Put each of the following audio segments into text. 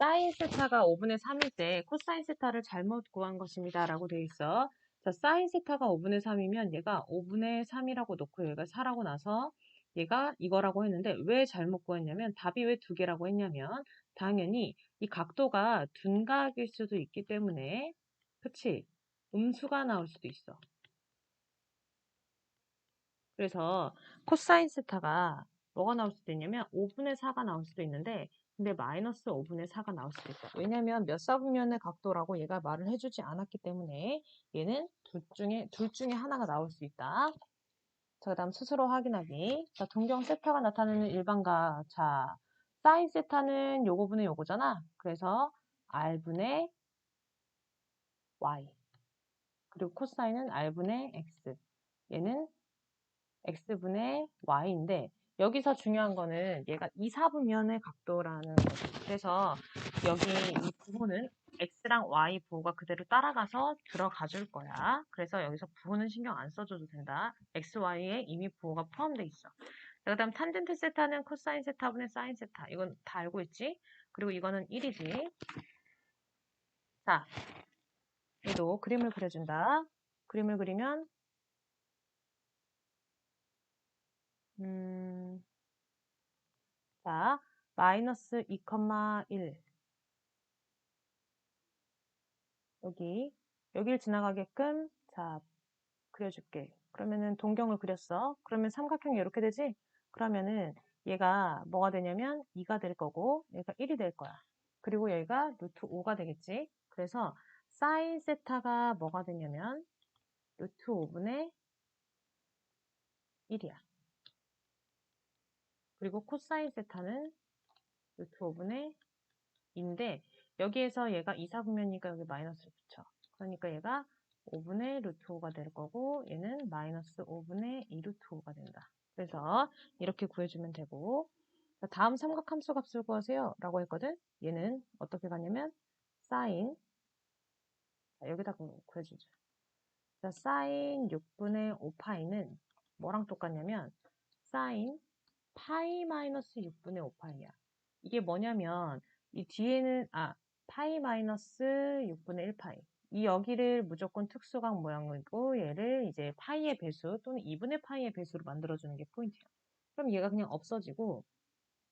사인 세타가 5분의 3일 때 코사인 세타를 잘못 구한 것입니다. 라고 되어 있어. 자, 사인 세타가 5분의 3이면 얘가 5분의 3이라고 놓고 얘가 4라고 나서 얘가 이거라고 했는데 왜 잘못 구했냐면 답이 왜 두 개라고 했냐면 당연히 이 각도가 둔각일 수도 있기 때문에 그치? 음수가 나올 수도 있어. 그래서 코사인 세타가 뭐가 나올 수도 있냐면 5분의 4가 나올 수도 있는데 근데 마이너스 5분의 4가 나올 수도 있다. 왜냐면 몇 사분면의 각도라고 얘가 말을 해주지 않았기 때문에 얘는 둘 중에 둘 중에 하나가 나올 수 있다. 자, 그 다음 스스로 확인하기. 자, 동경 세타가 나타내는 일반각. 자, 사인 세타는 요거 분의 요거잖아. 그래서 r분의 y. 그리고 코사인은 r분의 x. 얘는 x분의 y인데 여기서 중요한 거는 얘가 2, 4분면의 각도라는 거죠. 그래서 여기 이 부호는 x랑 y 부호가 그대로 따라가서 들어가 줄 거야. 그래서 여기서 부호는 신경 안 써줘도 된다. x, y에 이미 부호가 포함되어 있어. 그 다음 탄젠트 세타는 코사인 세타분의 사인 세타. 이건 다 알고 있지? 그리고 이거는 1이지. 자, 얘도 그림을 그려준다. 그림을 그리면 음, 자, 마이너스 2,1 여기 여기를 지나가게끔 자 그려줄게. 그러면은 동경을 그렸어. 그러면 삼각형이 이렇게 되지? 그러면은 얘가 뭐가 되냐면 2가 될 거고 얘가 1이 될 거야. 그리고 여기가 루트 5가 되겠지? 그래서 사인 세타가 뭐가 되냐면 루트 5분의 1이야. 그리고 코사인 세타는 루트 5분의 2인데 여기에서 얘가 2, 4분면이니까 여기 마이너스를 붙여. 그러니까 얘가 5분의 루트 5가 될 거고 얘는 마이너스 5분의 2 루트 5가 된다. 그래서 이렇게 구해주면 되고 다음 삼각함수 값을 구하세요 라고 했거든. 얘는 어떻게 가냐면 사인 여기다 구해주죠. 자, 사인 6분의 5파이는 뭐랑 똑같냐면 사인 파이 마이너스 6분의 5파이야. 이게 뭐냐면 이 뒤에는 아 파이 마이너스 6분의 1파이 이 여기를 무조건 특수각 모양이고 얘를 이제 파이의 배수 또는 2분의 파이의 배수로 만들어주는 게 포인트야. 그럼 얘가 그냥 없어지고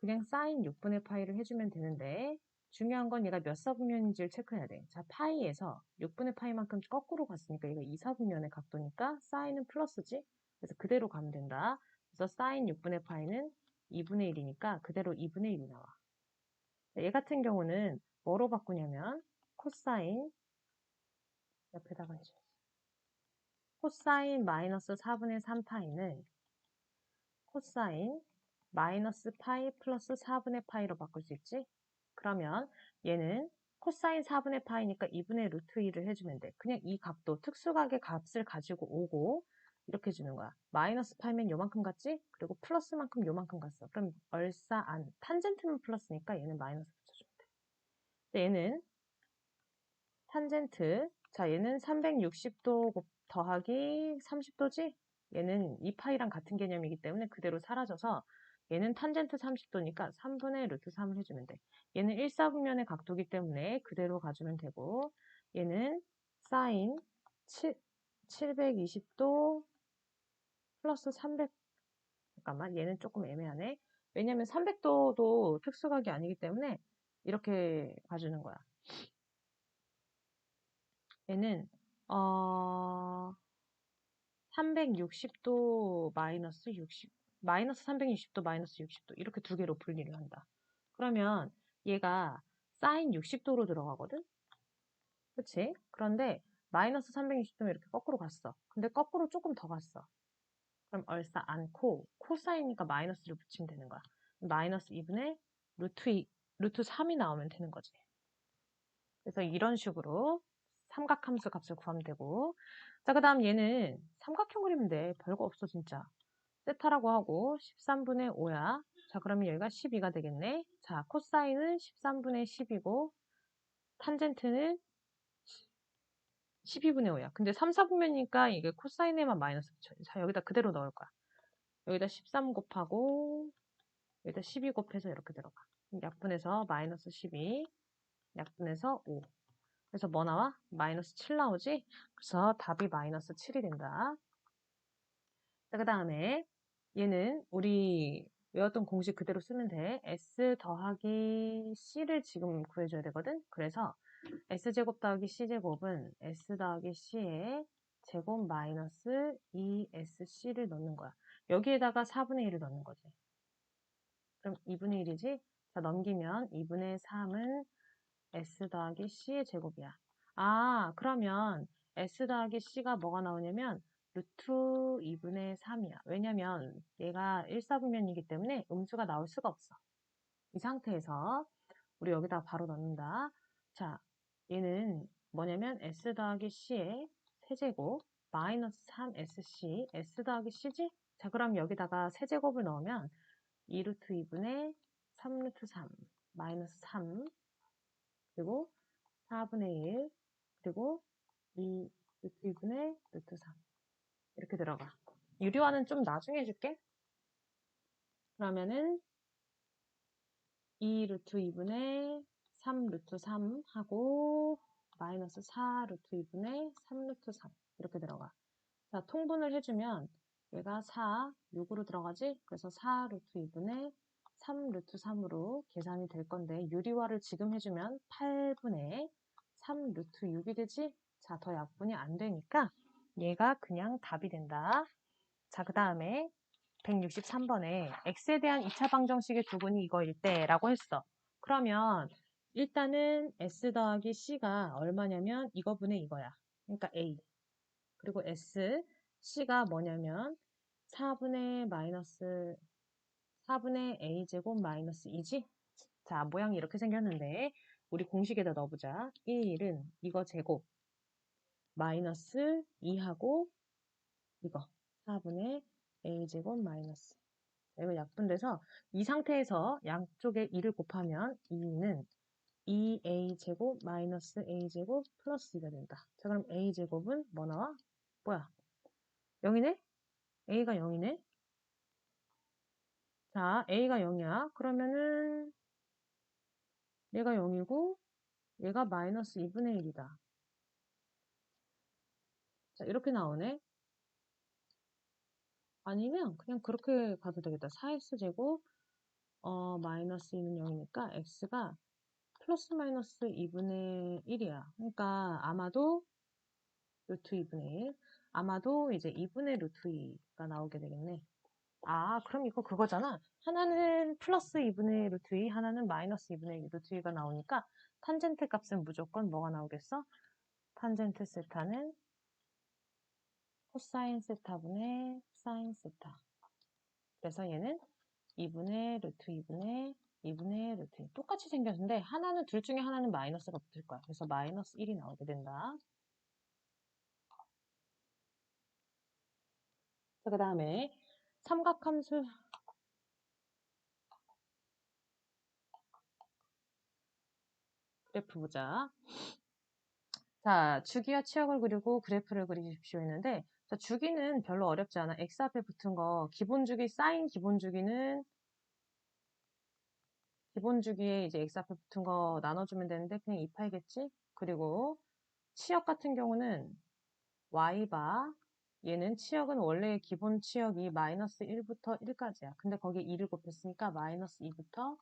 그냥 사인 6분의 파이를 해주면 되는데 중요한 건 얘가 몇 사분면인지를 체크해야 돼. 자, 파이에서 6분의 파이만큼 거꾸로 갔으니까 얘가 2사분면의 각도니까 사인은 플러스지? 그래서 그대로 가면 된다. 그래서 사인 6분의 파이는 2분의 1이니까 그대로 2분의 1이 나와. 얘 같은 경우는 뭐로 바꾸냐면 코사인 옆에다가 해줘야지. 코사인 마이너스 4분의 3 파이는 코사인 마이너스 파이 플러스 4분의 파이로 바꿀 수 있지? 그러면 얘는 코사인 4분의 파이니까 2분의 루트 2를 해주면 돼. 그냥 이 각도, 특수각의 값을 가지고 오고 이렇게 주는 거야. 마이너스 파이면 요만큼 갔지? 그리고 플러스만큼 요만큼 갔어. 그럼 얼싸 안. 탄젠트는 플러스니까 얘는 마이너스 붙여주면 돼. 얘는 탄젠트. 자, 얘는 360도 더하기 30도지? 얘는 2파이랑 같은 개념이기 때문에 그대로 사라져서 얘는 탄젠트 30도니까 3분의 루트 3을 해주면 돼. 얘는 1사분면의 각도기 때문에 그대로 가주면 되고 얘는 사인 720도 플러스 300 잠깐만 얘는 조금 애매하네. 왜냐면 300도도 특수각이 아니기 때문에 이렇게 가주는 거야. 얘는 어 360도 마이너스 60 마이너스 360도 마이너스 60도 이렇게 두 개로 분리를 한다. 그러면 얘가 사인 60도로 들어가거든? 그치? 그런데 마이너스 360도면 이렇게 거꾸로 갔어. 근데 거꾸로 조금 더 갔어. 그럼 얼싸 않고 코사이니까 마이너스를 붙이면 되는 거야. 마이너스 2분의 루트 2, 루트 3이 나오면 되는 거지. 그래서 이런 식으로 삼각함수 값을 구하면 되고 자, 그 다음 얘는 삼각형 돼. 별거 없어, 진짜. 세타라고 하고 13분의 5야. 자, 그러면 여기가 12가 되겠네. 자, 코사인은 13분의 10이고 탄젠트는 12분의 5야. 근데 3, 4분면이니까 이게 코사인에만 마이너스 붙여. 자, 여기다 그대로 넣을 거야. 여기다 13 곱하고 여기다 12 곱해서 이렇게 들어가. 약분해서 마이너스 12 약분해서 5. 그래서 뭐 나와? 마이너스 7 나오지? 그래서 답이 마이너스 7이 된다. 자, 그 다음에 얘는 우리 외웠던 공식 그대로 쓰면 돼. S 더하기 C를 지금 구해줘야 되거든. 그래서 S제곱 더하기 C제곱은 S 더하기 C의 제곱 마이너스 2SC를 넣는 거야. 여기에다가 4분의 1을 넣는 거지. 그럼 2분의 1이지? 자, 넘기면 2분의 3은 S 더하기 C의 제곱이야. 아, 그러면 S 더하기 C가 뭐가 나오냐면 루트 2분의 3이야. 왜냐면 얘가 1사분면이기 때문에 음수가 나올 수가 없어. 이 상태에서 우리 여기다 바로 넣는다. 자, 얘는 뭐냐면 S 더하기 C의 세제곱 마이너스 3SC S 더하기 C지? 자, 그럼 여기다가 세제곱을 넣으면 2루트 2분의 3루트 3 마이너스 3 그리고 4분의 1 그리고 2 루트 2분의 루트 3 이렇게 들어가. 유리화는 좀 나중에 해줄게. 그러면은 2 루트 2분의 3 루트 3 하고 마이너스 4 루트 2분의 3 루트 3 이렇게 들어가. 자, 통분을 해주면 얘가 4, 6으로 들어가지? 그래서 4 루트 2분의 3 루트 3으로 계산이 될 건데 유리화를 지금 해주면 8분의 3 루트 6이 되지? 자, 더 약분이 안 되니까 얘가 그냥 답이 된다. 자, 그 다음에 163번에 x에 대한 2차 방정식의 두근이 이거일 때라고 했어. 그러면 일단은 s 더하기 c가 얼마냐면 이거분의 이거야. 그러니까 a. 그리고 s, c가 뭐냐면 4분의 마이너스 4분의 a제곱 마이너스 2지? 자, 모양이 이렇게 생겼는데 우리 공식에다 넣어보자. 1은 이거 제곱 마이너스 2하고 이거 4분의 a제곱 마이너스 이거 약분돼서 이 상태에서 양쪽에 2를 곱하면 2는 2a제곱 마이너스 a제곱 플러스 2가 된다. 자 그럼 a제곱은 뭐 나와? 뭐야? 0이네? a가 0이네? 자 a가 0이야. 그러면은 얘가 0이고 얘가 마이너스 2분의 1이다. 자, 이렇게 나오네. 아니면 그냥 그렇게 가도 되겠다. 4x제곱 어, 마이너스 2는 0이니까 x가 플러스 마이너스 2분의 1이야. 그러니까 아마도 루트 2분의 1 아마도 이제 2분의 루트 2가 나오게 되겠네. 아, 그럼 이거 그거잖아. 하나는 플러스 2분의 루트 2, 하나는 마이너스 2분의 루트 2가 나오니까 탄젠트 값은 무조건 뭐가 나오겠어? 탄젠트 세타는 코사인 세타분의 사인 세타. 그래서 얘는 2분의 루트 2분의 2분의 루트 2. 똑같이 생겼는데 하나는 둘 중에 하나는 마이너스가 붙을 거야. 그래서 마이너스 1이 나오게 된다. 자, 그 다음에 삼각함수 그래프 보자. 자, 주기와 치역을 그리고 그래프를 그리십시오 했는데 자, 주기는 별로 어렵지 않아. x 앞에 붙은 거 기본 주기 사인 기본 주기는 기본 주기에 이제 x 앞에 붙은 거 나눠주면 되는데 그냥 2파이겠지? 그리고 치역 같은 경우는 y바 얘는 치역은 원래 기본 치역이 마이너스 1부터 1까지야. 근데 거기에 2를 곱했으니까 마이너스 2부터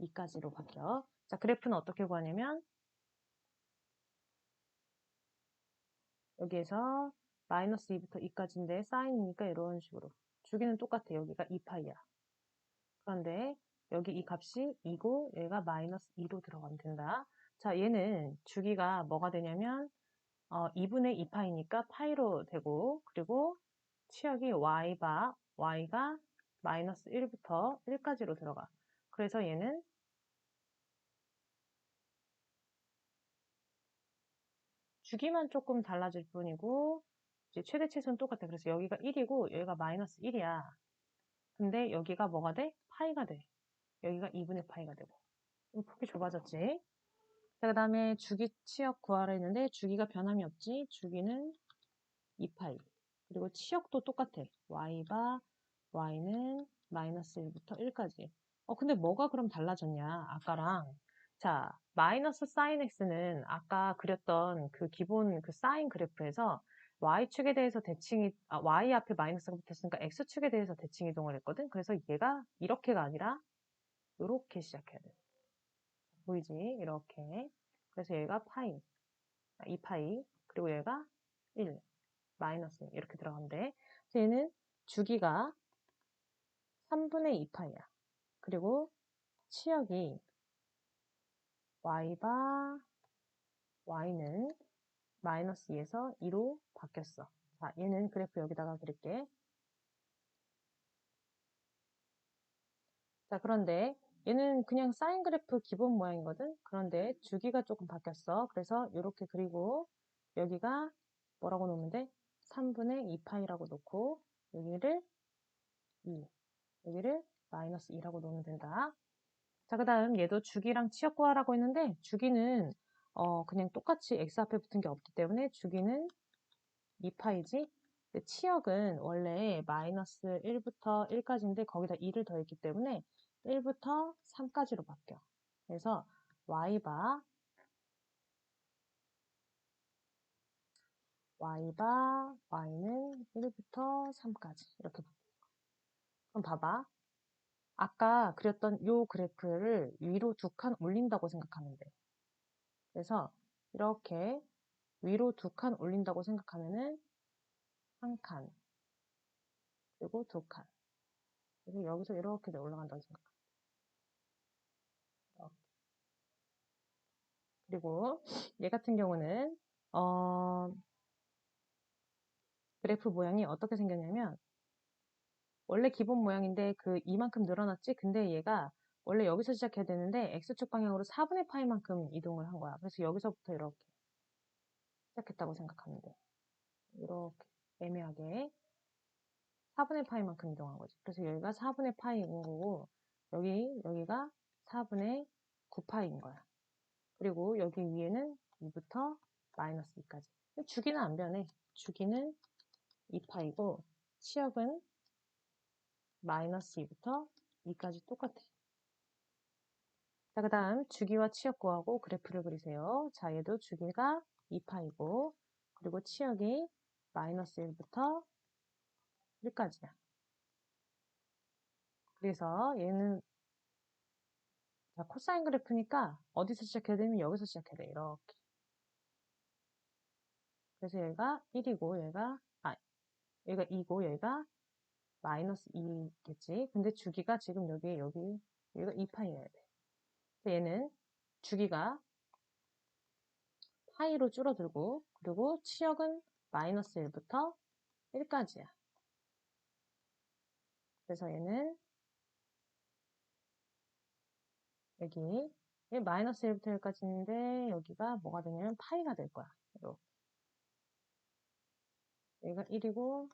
2까지로 바뀌어. 자, 그래프는 어떻게 구하냐면 여기에서 마이너스 2부터 2까지인데 사인이니까 이런 식으로 주기는 똑같아 여기가 2파이야 그런데 여기 이 값이 2고 얘가 마이너스 2로 들어가면 된다 자 얘는 주기가 뭐가 되냐면 어, 2분의 2파이니까 파이로 되고 그리고 치역이 y바 y가 마이너스 1부터 1까지로 들어가 그래서 얘는 주기만 조금 달라질 뿐이고 이제 최대 최소는 똑같아. 그래서 여기가 1이고 여기가 마이너스 1이야. 근데 여기가 뭐가 돼? 파이가 돼. 여기가 2분의 파이가 되고. 폭이 좁아졌지? 자, 그 다음에 주기 치역 구하라 했는데 주기가 변함이 없지. 주기는 2파이. 그리고 치역도 똑같아. y바 y는 마이너스 1부터 1까지. 어, 근데 뭐가 그럼 달라졌냐? 아까랑. 자, 마이너스 사인 x는 아까 그렸던 그 기본 그 사인 그래프에서 y축에 대해서 대칭이, 아, y 앞에 마이너스가 붙었으니까 x축에 대해서 대칭 이동을 했거든. 그래서 얘가 이렇게가 아니라 이렇게 시작해야 돼. 보이지? 이렇게. 그래서 얘가 파이, 2파이, 아, 그리고 얘가 1, 마이너스 이렇게. 그래서 얘는 주기가 3분의 2파이야. 그리고 치역이 y바 y는 마이너스 2에서 2로 바뀌었어. 자, 얘는 그래프 여기다가 그릴게. 자, 그런데 얘는 그냥 사인 그래프 기본 모양이거든. 그런데 주기가 조금 바뀌었어. 그래서 이렇게 그리고 여기가 뭐라고 놓으면 돼? 3분의 2파이라고 놓고 여기를 2, 여기를 마이너스 2라고 놓으면 된다. 자, 그 다음 얘도 주기랑 치역 구하라고 했는데 주기는 어, 그냥 똑같이 x 앞에 붙은 게 없기 때문에 주기는 2파이지. 치역은 원래 마이너스 1부터 1까지인데 거기다 2를 더했기 때문에 1부터 3까지로 바뀌어. 그래서 y바 y바 y는 1부터 3까지 이렇게 바뀌어. 그럼 봐봐. 아까 그렸던 요 그래프를 위로 두 칸 올린다고 생각하면 돼. 그래서 이렇게 위로 두 칸 올린다고 생각하면은 한 칸, 그리고 두 칸. 그래서 여기서 이렇게 올라간다고 생각합니다. 이렇게. 그리고 얘 같은 경우는 어, 그래프 모양이 어떻게 생겼냐면 원래 기본 모양인데 그 이만큼 늘어났지? 근데 얘가 원래 여기서 시작해야 되는데 x축 방향으로 4분의 파이만큼 이동을 한 거야. 그래서 여기서부터 이렇게 시작했다고 생각하면 돼. 이렇게 애매하게 4분의 파이만큼 이동한 거지. 그래서 여기가 4분의 파이인 거고 여기 여기가 4분의 9파이인 거야. 그리고 여기 위에는 2부터 마이너스 2까지. 주기는 안 변해. 주기는 2파이고 치역은 마이너스 2부터 2까지 똑같아. 자, 그 다음 주기와 치역 구하고 그래프를 그리세요. 자, 얘도 주기가 2파이고 그리고 치역이 마이너스 1부터 1까지야. 그래서 얘는 자, 코사인 그래프니까 어디서 시작해야 되면 여기서 시작해야 돼. 이렇게. 그래서 얘가 1이고 얘가 아 얘가 2고 얘가 마이너스 2겠지. 근데 주기가 지금 여기, 여기, 여기가 2파이여야 돼. 얘는 주기가 파이로 줄어들고, 그리고 치역은 마이너스 1부터 1까지야. 그래서 얘는 여기 마이너스 1부터 1까지인데 여기가 뭐가 되냐면 파이가 될 거야. 이렇게. 여기가 1이고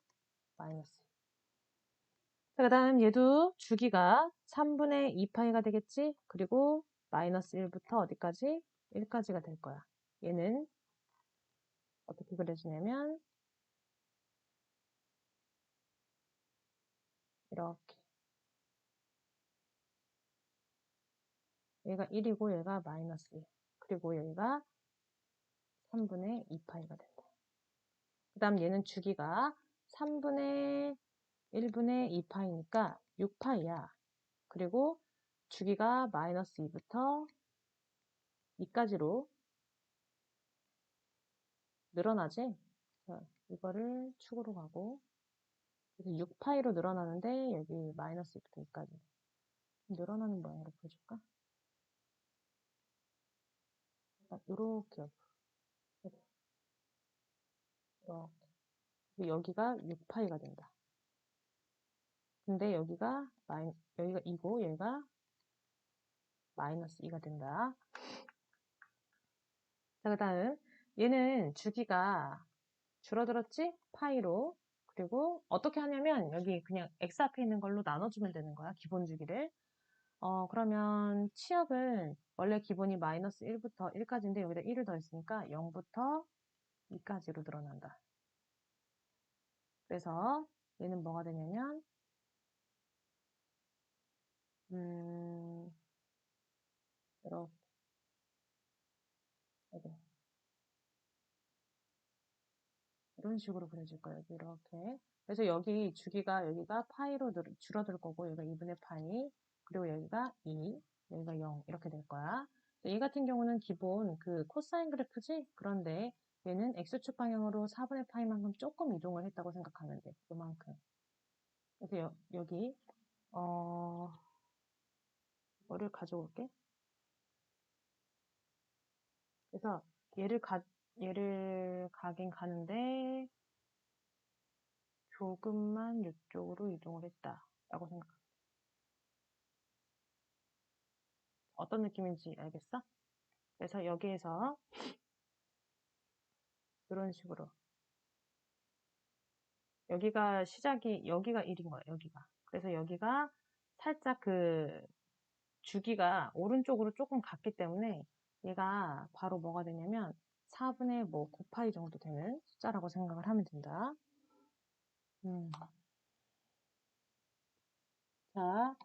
마이너스 그 다음 얘도 주기가 3분의 2파이가 되겠지? 그리고 마이너스 1부터 어디까지? 1까지가 될 거야. 얘는 어떻게 그려지냐면 이렇게 얘가 1이고 얘가 마이너스 1 그리고 여기가 3분의 2파이가 된다. 그 다음 얘는 주기가 3분의 1분의 2파이니까 6파이야. 그리고 주기가 마이너스 2부터 2까지로 늘어나지? 자, 이거를 축으로 가고 그래서 6파이로 늘어나는데 여기 마이너스 2부터 2까지 늘어나는 모양으로 보여줄까? 이렇게 옆으로 이렇게 여기가 6파이가 된다. 근데 여기가 마이, 여기가 2고 얘가 마이너스 2가 된다. 자, 그 다음 얘는 주기가 줄어들었지? 파이로. 그리고 어떻게 하냐면 여기 그냥 x 앞에 있는 걸로 나눠주면 되는 거야. 기본 주기를. 어, 그러면 치역은 원래 기본이 마이너스 1부터 1까지인데 여기다 1을 더했으니까 0부터 2까지로 늘어난다. 그래서 얘는 뭐가 되냐면 음, 이렇게. 이런 식으로 그려질 거예요. 이렇게. 그래서 여기 주기가 여기가 파이로 늘- 줄어들 거고 여기가 2분의 파이 그리고 여기가 2 여기가 0 이렇게 될 거야. 얘 같은 경우는 기본 그 코사인 그래프지? 그런데 얘는 x축 방향으로 4분의 파이만큼 조금 이동을 했다고 생각하면 돼. 요만큼. 그래서 여, 여기 어 뭐를 가져올게. 그래서 얘를 가 얘를 가긴 가는데 조금만 이쪽으로 이동을 했다 라고 생각. 어떤 느낌인지 알겠어? 그래서 여기에서 이런 식으로 여기가 시작이 여기가 1인 거야 여기가 그래서 여기가 살짝 그 주기가 오른쪽으로 조금 갔기 때문에 얘가 바로 뭐가 되냐면 4분의 뭐 9파이 정도 되는 숫자라고 생각을 하면 된다 음. 자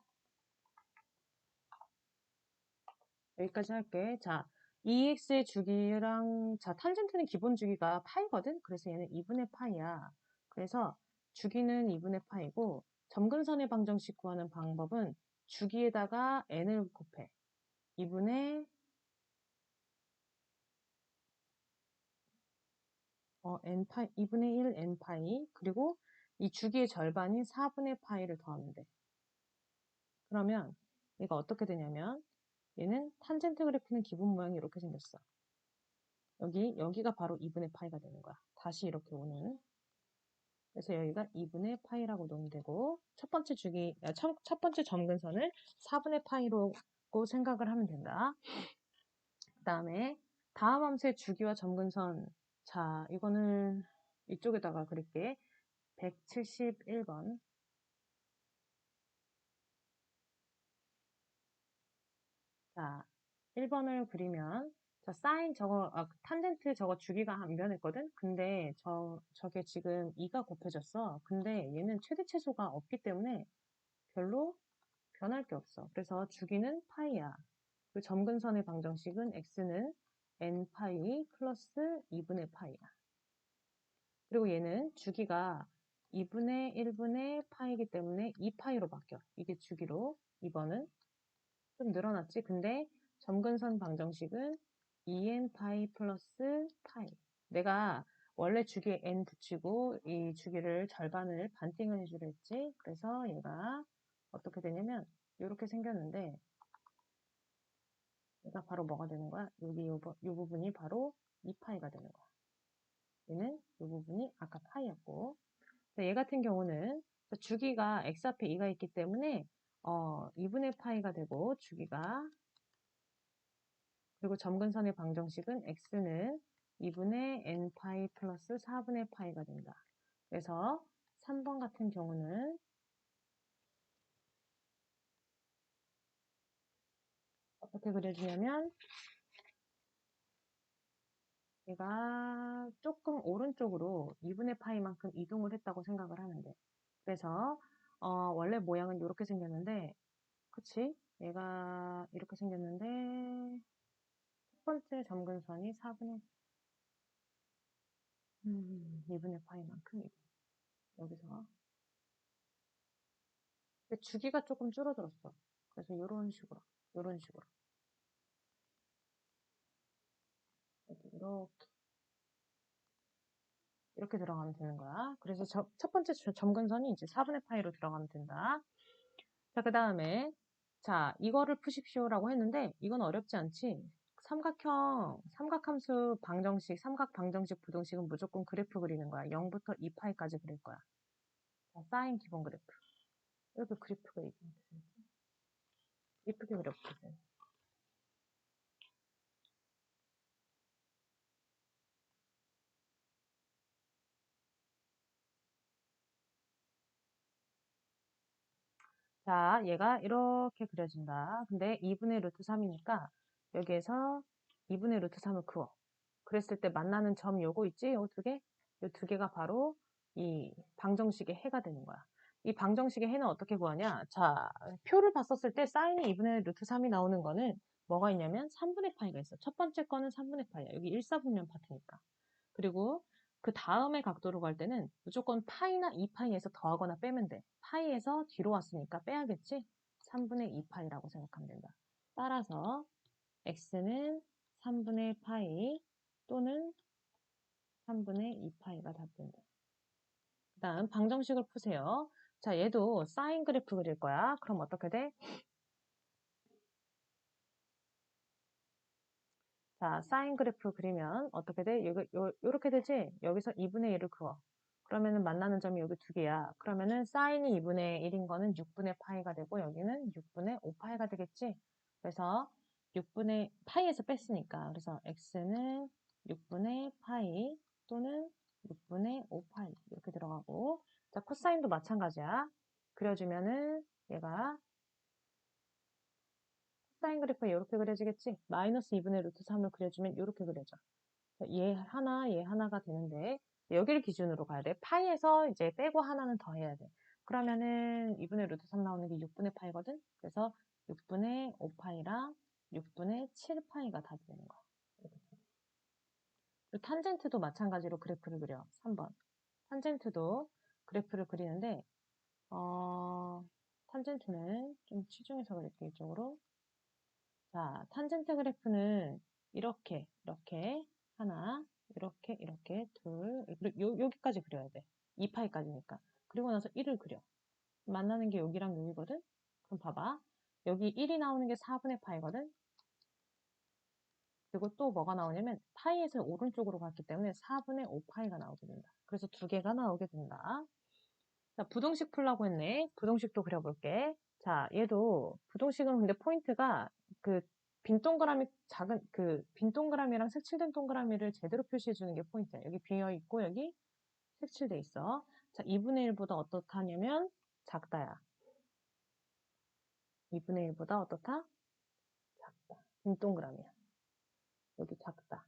여기까지 할게. 자 2x의 주기랑 자 탄젠트는 기본 주기가 파이거든? 그래서 얘는 2분의 파이야. 그래서 주기는 2분의 파이고 점근선의 방정식 구하는 방법은 주기에다가 n을 곱해. 2분의 어, n 파이 2분의 1 n 파이. 그리고 이 주기의 절반인 4분의 파이를 더하면 돼. 그러면 얘가 어떻게 되냐면 얘는 탄젠트 그래프는 기본 모양이 이렇게 생겼어. 여기, 여기가 바로 2분의 파이가 되는 거야. 다시 이렇게 오는. 그래서 여기가 2분의 파이라고 놓으면 되고, 첫 번째 주기, 아, 첫, 첫 번째 점근선을 4분의 파이로 생각을 하면 된다. 그 다음에, 다음 함수의 주기와 점근선. 자, 이거는 이쪽에다가 그릴게. 171번. 자, 1번을 그리면 자, 사인 저거 아, 탄젠트 저거 주기가 안 변했거든? 근데 저 저게 지금 2가 곱해졌어. 근데 얘는 최대 최소가 없기 때문에 별로 변할 게 없어. 그래서 주기는 파이야. 그 점근선의 방정식은 x는 n 파이 플러스 2분의 파이야. 그리고 얘는 주기가 2분의 1분의 파이기 때문에 2파이로 바뀌어. 이게 주기로 2번은 좀 늘어났지. 근데 점근선 방정식은 2n 파이 플러스 파이. 내가 원래 주기에 n 붙이고 이 주기를 절반을 반띵을 해주려 했지. 그래서 얘가 어떻게 되냐면 이렇게 생겼는데 얘가 바로 뭐가 되는 거야? 여기 요, 요 부분이 바로 2파이가 되는 거야. 얘는 이 부분이 아까 파이였고 얘 같은 경우는 주기가 x 앞에 2가 있기 때문에 어, 2분의 파이가 되고 주기가 그리고 점근선의 방정식은 x는 2분의 n파이 플러스 4분의 파이가 된다. 그래서 3번 같은 경우는 어떻게 그려지냐면 얘가 조금 오른쪽으로 2분의 파이만큼 이동을 했다고 생각을 하는데 그래서 어, 원래 모양은 이렇게 생겼는데 그치? 얘가 이렇게 생겼는데 첫 번째 점근 선이 4분의 음, 2분의 파이만큼 여기서. 주기가 조금 줄어들었어. 그래서 이런 식으로 이런 식으로. 이렇게 이렇게 들어가면 되는 거야. 그래서 저, 첫 번째 점근선이 이제 4분의 파이로 들어가면 된다. 자, 그 다음에 자, 이거를 푸십시오라고 했는데 이건 어렵지 않지? 삼각형, 삼각함수 방정식, 삼각 방정식 부등식은 무조건 그래프 그리는 거야. 0부터 2파이까지 그릴 거야. 자, 사인 기본 그래프. 이렇게 그래프가 되지. 예쁘게 그려보세요. 자, 얘가 이렇게 그려진다. 근데 2분의 루트 3이니까 여기에서 2분의 루트 3을 그어. 그랬을 때 만나는 점 요거 있지? 요두 개? 요 두 개가 바로 이 방정식의 해가 되는 거야. 이 방정식의 해는 어떻게 구하냐? 자, 표를 봤었을 때 사인이 2분의 루트 3이 나오는 거는 뭐가 있냐면 3분의 파이가 있어. 첫 번째 거는 3분의 파이야. 여기 1, 4분면 파트니까. 그리고 그 다음에 각도로 갈 때는 무조건 파이나 2파이에서 더하거나 빼면 돼. 파이에서 뒤로 왔으니까 빼야겠지? 3분의 2파이라고 생각하면 된다. 따라서 x는 3분의 파이 또는 3분의 2파이가 답된다. 그 다음 방정식을 푸세요. 자, 얘도 사인 그래프 그릴 거야. 그럼 어떻게 돼? 자, 사인 그래프 그리면 어떻게 돼? 여기, 요, 요렇게 되지? 여기서 2분의 1을 그어. 그러면은 만나는 점이 여기 두 개야. 그러면은 사인이 2분의 1인 거는 6분의 파이가 되고 여기는 6분의 5파이가 되겠지? 그래서 6분의 파이에서 뺐으니까 그래서 x는 6분의 파이 또는 6분의 5파이 이렇게 들어가고 자 코사인도 마찬가지야 그려주면은 얘가 코 사인 그래프가 이렇게 그려지겠지 마이너스 2분의 루트 3을 그려주면 이렇게 그려져 자, 얘 하나 얘 하나가 되는데 여기를 기준으로 가야 돼 파이에서 이제 빼고 하나는 더 해야 돼 그러면은 2분의 루트 3 나오는 게 6분의 파이거든 그래서 6분의 5파이랑 6분의 7파이가 답이 되는 거야. 그리고 탄젠트도 마찬가지로 그래프를 그려. 3번. 탄젠트도 그래프를 그리는데 어, 탄젠트는 좀 치중해서 그릴게 이쪽으로. 자, 탄젠트 그래프는 이렇게 이렇게 하나 이렇게 이렇게 둘 요, 여기까지 그려야 돼. 2파이까지니까. 그리고 나서 1을 그려. 만나는 게 여기랑 여기거든? 그럼 봐봐. 여기 1이 나오는 게 4분의 파이거든? 그리고 또 뭐가 나오냐면 파이에서 오른쪽으로 갔기 때문에 4분의 5파이가 나오게 된다. 그래서 두 개가 나오게 된다. 자, 부동식 풀라고 했네. 부동식도 그려볼게. 자, 얘도 부동식은 근데 포인트가 그 빈 동그라미 작은 그 빈 동그라미랑 색칠된 동그라미를 제대로 표시해 주는 게 포인트야. 여기 비어 있고 여기 색칠돼 있어. 자, 2분의 1보다 어떻다냐면 작다야. 2분의 1보다 어떻다? 작다. 빈 동그라미야. 여기 작다.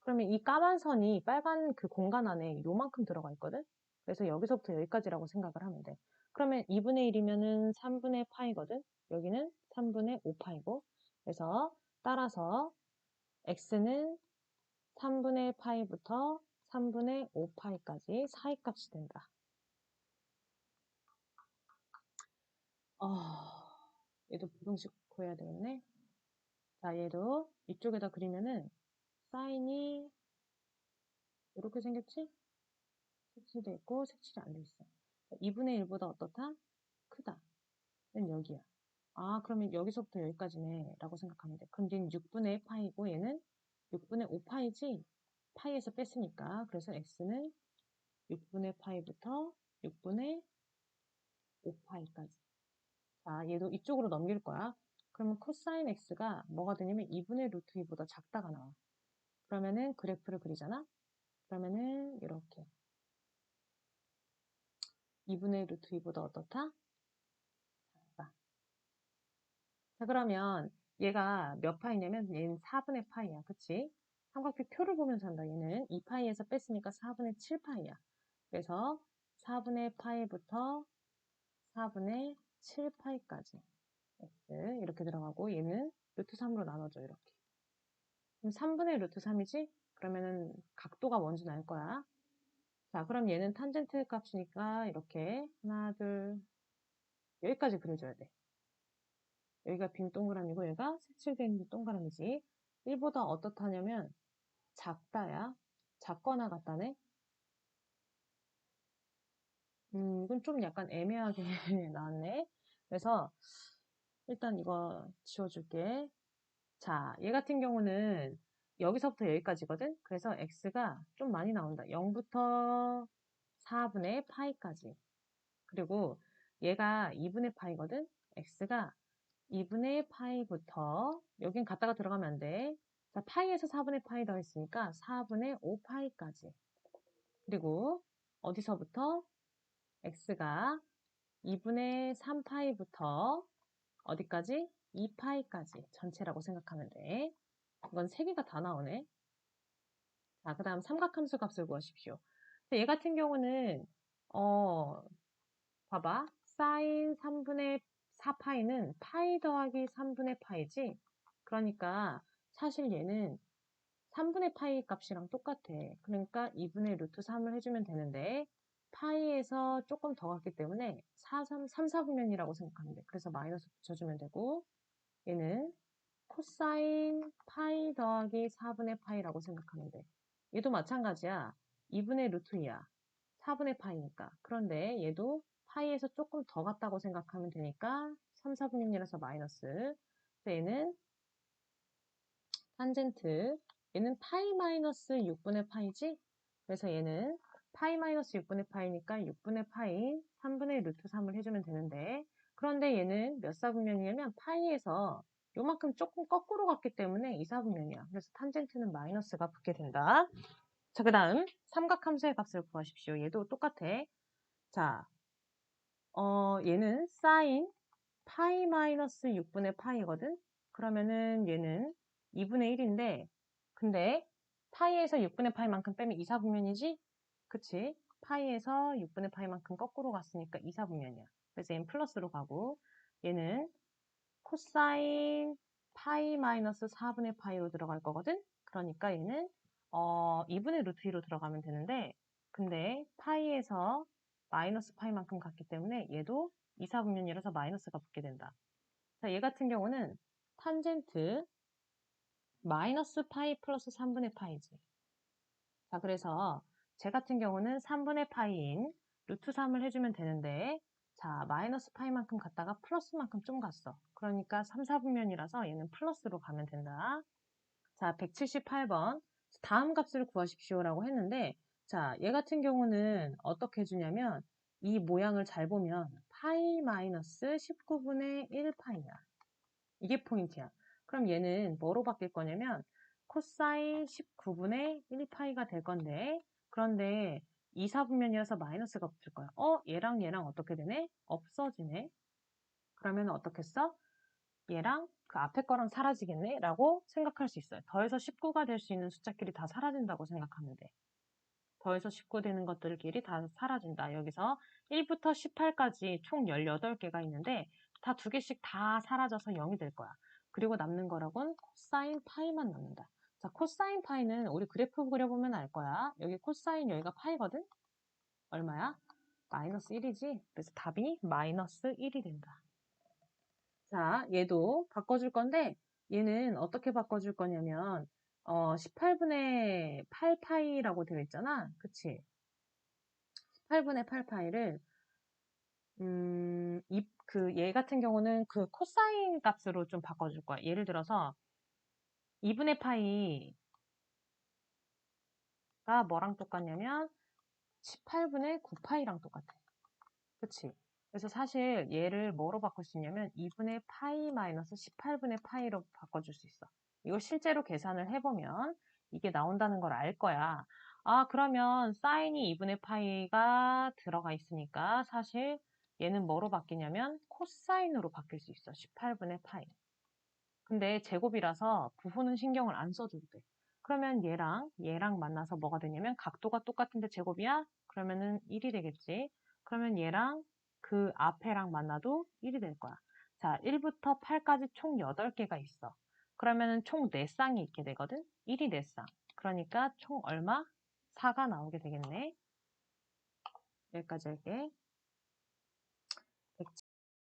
그러면 이 까만 선이 빨간 그 공간 안에 요만큼 들어가 있거든? 그래서 여기서부터 여기까지라고 생각을 하면 돼. 그러면 2분의 1이면은 3분의 파이거든? 여기는 3분의 5파이고. 그래서 따라서 x는 3분의 파이부터 3분의 5파이까지 사이 값이 된다. 어, 얘도 부동식 구해야 되겠네. 자, 얘도 이쪽에다 그리면은 사인이 이렇게 생겼지? 색칠돼 있고 색칠이 안 돼 있어. 2분의 1보다 어떻다? 크다. 는 여기야. 아, 그러면 여기서부터 여기까지네. 라고 생각하면 돼. 그럼 얘는 6분의 파이고 얘는 6분의 5파이지? 파이에서 뺐으니까. 그래서 x는 6분의 파이부터 6분의 5파이까지. 자, 얘도 이쪽으로 넘길 거야. 그러면 코사인 x가 뭐가 되냐면 2분의 루트 2보다 작다가 나와. 그러면은 그래프를 그리잖아? 그러면은 이렇게 2분의 루트 2보다 어떻다? 자 그러면 얘가 몇 파이냐면 얘는 4분의 파이야. 그치? 삼각형 표를 보면서 한다. 얘는 2파이에서 뺐으니까 4분의 7파이야. 그래서 4분의 파이부터 4분의 7파이까지 x 이렇게 들어가고 얘는 루트 3으로 나눠줘 이렇게 그럼 3분의 루트 3이지? 그러면은 각도가 뭔지 알 거야 자 그럼 얘는 탄젠트 값이니까 이렇게 하나 둘 여기까지 그려줘야 돼 여기가 빈 동그라미고 얘가 있는 동그라미지 1보다 어떻다냐면 작다야 작거나 같다네 음, 이건 좀 약간 애매하게 나왔네. 그래서 일단 이거 지워줄게. 자, 얘 같은 경우는 여기서부터 여기까지거든? 그래서 x가 좀 많이 나온다. 0부터 4분의 파이까지. 그리고 얘가 2분의 파이거든? x가 2분의 파이부터 여긴 갔다가 들어가면 안 돼. 자, 파이에서 4분의 파이 더했으니까 4분의 5파이까지. 그리고 어디서부터 x가 2분의 3파이부터 어디까지? 2파이까지 전체라고 생각하면 돼. 이건 3개가 다 나오네. 자, 그 다음 삼각함수 값을 구하십시오. 얘 같은 경우는 어 봐봐. 사인 3분의 4파이는 파이 더하기 3분의 파이지. 그러니까 사실 얘는 3분의 파이 값이랑 똑같아. 그러니까 2분의 루트 3을 해주면 되는데 파이에서 조금 더 갔기 때문에 4, 3, 3, 4분면이라고 생각하면 돼. 그래서 마이너스 붙여주면 되고 얘는 코사인 파이 더하기 4분의 파이라고 생각하면 돼. 얘도 마찬가지야. 2분의 루트 2야. 4분의 파이니까. 그런데 얘도 파이에서 조금 더 갔다고 생각하면 되니까 3, 4분의 1이라서 마이너스. 얘는 탄젠트. 얘는 파이 마이너스 6분의 파이지? 그래서 얘는 파이 마이너스 6분의 파이니까 6분의 파이 3분의 루트 3을 해주면 되는데 그런데 얘는 몇 사분면이냐면 파이에서 요만큼 조금 거꾸로 갔기 때문에 2사분면이야. 그래서 탄젠트는 마이너스가 붙게 된다. 자, 그 다음 삼각함수의 값을 구하십시오. 얘도 똑같아. 자, 어, 얘는 사인 파이 마이너스 6분의 파이거든? 그러면은 얘는 2분의 1인데 근데 파이에서 6분의 파이만큼 빼면 2사분면이지? 그치? 파이에서 6분의 파이만큼 거꾸로 갔으니까 2사분면이야. 그래서 얘는 플러스로 가고 얘는 코사인 파이 마이너스 4분의 파이로 들어갈 거거든? 그러니까 얘는 어, 2분의 루트 2로 들어가면 되는데 근데 파이에서 마이너스 파이만큼 갔기 때문에 얘도 2, 4분면이라서 마이너스가 붙게 된다. 자, 얘 같은 경우는 탄젠트 마이너스 파이 플러스 3분의 파이지. 자, 그래서 제 같은 경우는 3분의 파이인 루트 3을 해주면 되는데 자, 마이너스 파이만큼 갔다가 플러스만큼 좀 갔어. 그러니까 3, 4분면이라서 얘는 플러스로 가면 된다. 자, 178번. 다음 값을 구하십시오라고 했는데, 자, 얘 같은 경우는 어떻게 해주냐면, 이 모양을 잘 보면, 파이 마이너스 19분의 1파이야. 이게 포인트야. 그럼 얘는 뭐로 바뀔 거냐면, 코사인 19분의 1파이가 될 건데, 그런데 2, 4분면이어서 마이너스가 붙을 거야. 어? 얘랑 얘랑 어떻게 되네? 없어지네. 그러면 어떻게 써? 얘랑 그 앞에 거랑 사라지겠네? 라고 생각할 수 있어요. 더해서 19가 될 수 있는 숫자끼리 다 사라진다고 생각하면 돼. 더해서 19 되는 것들끼리 다 사라진다. 여기서 1부터 18까지 총 18개가 있는데 다 두 개씩 다 사라져서 0이 될 거야. 그리고 남는 거라곤 코사인 파이만 남는다. 자, 코사인 파이는 우리 그래프 그려보면 알 거야. 여기 코사인 여기가 파이거든? 얼마야? 마이너스 1이지? 그래서 답이 마이너스 1이 된다. 자, 얘도 바꿔줄 건데 얘는 어떻게 바꿔줄 거냐면 어, 18분의 8파이라고 되어 있잖아. 그치? 18분의 8파이를 음, 이, 그, 얘 같은 경우는 그 코사인 값으로 좀 바꿔줄 거야. 예를 들어서 2분의 파이가 뭐랑 똑같냐면 18분의 9파이랑 똑같아. 그치? 그래서 사실 얘를 뭐로 바꿀 수 있냐면 2분의 파이 마이너스 18분의 파이로 바꿔줄 수 있어. 이거 실제로 계산을 해보면 이게 나온다는 걸 알 거야. 아, 그러면 사인이 2분의 파이가 들어가 있으니까 사실 얘는 뭐로 바뀌냐면 코사인으로 바뀔 수 있어. 18분의 파이. 근데 제곱이라서 부호는 신경을 안 써줘도 돼. 그러면 얘랑 얘랑 만나서 뭐가 되냐면 각도가 똑같은데 제곱이야? 그러면은 1이 되겠지. 그러면 얘랑 그 앞에랑 만나도 1이 될 거야. 자, 1부터 8까지 총 8개가 있어. 그러면은 총 4쌍이 있게 되거든? 1이 4쌍. 그러니까 총 얼마? 4가 나오게 되겠네. 여기까지 할게.